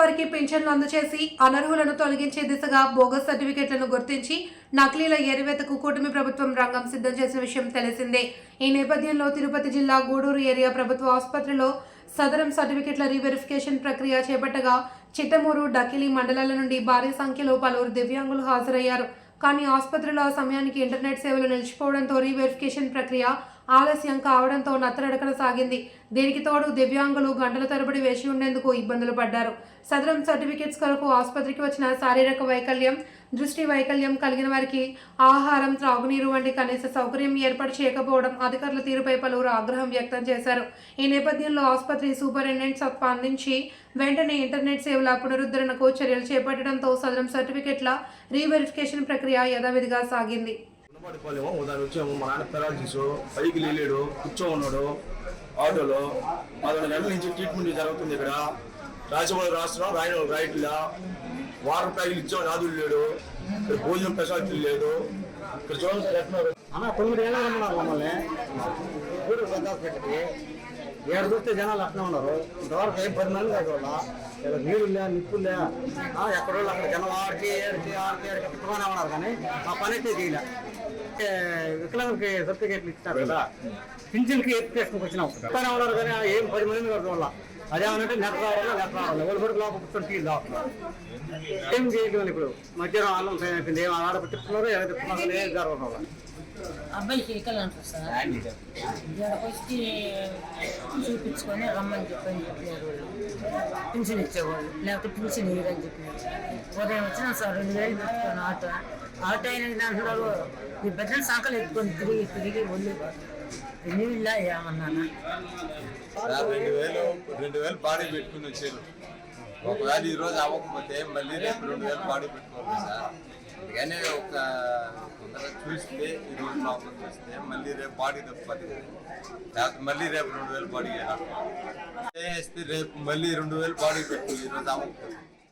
వారికి పింఛన్లు అందజేసి అనర్హులను తొలగించే దిశగా బోగస్ సర్టిఫికెట్లను గుర్తించి నకిలీల ఎరివేతకు కూటమి ప్రభుత్వం రంగం సిద్ధం చేసిన విషయం తెలిసిందే. ఈ నేపథ్యంలో తిరుపతి జిల్లా గూడూరు ఏరియా ప్రభుత్వ ఆసుపత్రిలో సదరం సర్టిఫికెట్ల రీవెరిఫికేషన్ ప్రక్రియ చేపట్టగా చిట్టమూరు డకిలి మండలాల నుండి భారీ సంఖ్యలో పలువురు దివ్యాంగులు హాజరయ్యారు. కానీ ఆసుపత్రిలో ఆ సమయానికి ఇంటర్నెట్ సేవలు నిలిచిపోవడంతో రీవెరిఫికేషన్ ప్రక్రియ ఆలస్యం కావడంతో నత్తనడకన సాగింది. దీనికి తోడు దివ్యాంగులు గంటల తరబడి వేచి ఉండేందుకు ఇబ్బందులు పడ్డారు. సదరం సర్టిఫికెట్స్ కొరకు ఆసుపత్రికి వచ్చిన శారీరక వైకల్యం దృష్టి వైకల్యం కలిగిన వారికి ఆహారం త్రాగునీరు వంటి కనీస సౌకర్యం ఏర్పాటు చేయకపోవడం అధికారుల తీరుపై పలువురు ఆగ్రహం వ్యక్తం చేశారు. ఈ నేపథ్యంలో ఆసుపత్రి సూపరింటెండెంట్ స్పందించి వెంటనే ఇంటర్నెట్ సేవల పునరుద్ధరణకు చర్యలు చేపట్టడంతో సదరం సర్టిఫికెట్ల రీవెరిఫికేషన్ ప్రక్రియ యథావిధిగా సాగింది. గుణపాటిపాలెం దాని వచ్చాము మా నాన్న పెరాలసిస్ పైకి లేలేడు కూర్చో ఉన్నాడు ఆటోలో పదకొండు గంటల నుంచి ట్రీట్మెంట్ జరుగుతుంది ఇక్కడ. రాసేవాళ్ళు రాస్తున్నాం రాయన వాళ్ళు రాయట్లా. వాటర్ ప్యాకెట్లు ఇచ్చాం నాదులు లేడు. ఇక్కడ భోజనం ప్రసాదం లేదు. ఇక్కడ చూడండి సార్ ఎట్లున్నారు అన్న తొమ్మిది ఏళ్ళు ఉన్నారు మమ్మల్ని. ఊరు పెద్ద హాస్పిటల్కి ఏడు చూస్తే జనాలు అట్లా ఉన్నారు. ఇంతవరకు ఏం పరిణామం మంది కాదు నీళ్ళులే నిప్పులే ఎక్కడో అక్కడ జనం ఆడికి ఏడికి ఆడికి ఏడికి ఉన్నారు కానీ ఆ పని అయితే చేయలే. వికలాంగులకి సర్టిఫికేట్లు ఇస్తారు కదా. పింఛన్కి ఎత్తుకేసుకుని వచ్చినాం? ఉన్నారు కానీ ఏం పది మంది వల్ల అదే అదేమనంటే నెట్ రావాలా నెట్ రావాలి ఎవరు పడికి లోపల కూర్చొని టీ తాగుతున్నారు ఏం చేయగలం ఇప్పుడు. మధ్యాహ్నం ఆలం సైన్ అయిపోయింది. ఏం ఆడ పెట్టుకున్నారో ఎలా పెట్టుకున్నారో ఏం జరగడం వల్ల అబ్బాయి ఎక్కలు అంటారు సార్. వచ్చి చూపించుకొని రమ్మని చెప్పని చెప్పినారు వాళ్ళు. పింఛన్ ఇచ్చేవాళ్ళు. లేకపోతే పింఛన్ ఇయ్యరని చెప్పినారు ఉదయం వచ్చినా సార్ రెండు వేలు పెట్టుకొని ఆటో. ఆటో అయిన అంటున్నారు మీ బిడ్డలు సాకలు ఎత్తుకొని తిరిగి తిరిగి ఒళ్ళు నీళ్ళ ఏమన్నానా సార్ రెండు వేలు రెండు వేలు బాడీ పెట్టుకుని వచ్చారు ఒకవేళ ఈ రోజు అవ్వకపోతే మళ్ళీ రేపు రెండు వేలు బాడీ పెట్టుకోవాలి సార్ అందుకని ఒక చూస్తే ఈ రోజు ప్రాబ్లం చూస్తే మళ్ళీ రేపు బాడీ తప్పది లేకపోతే మళ్ళీ రేపు రెండు వేలు బాడీ చేస్తే రేపు మళ్ళీ రెండు వేలు బాడీ పెట్టు ఈ రోజు అవ్వకపోతే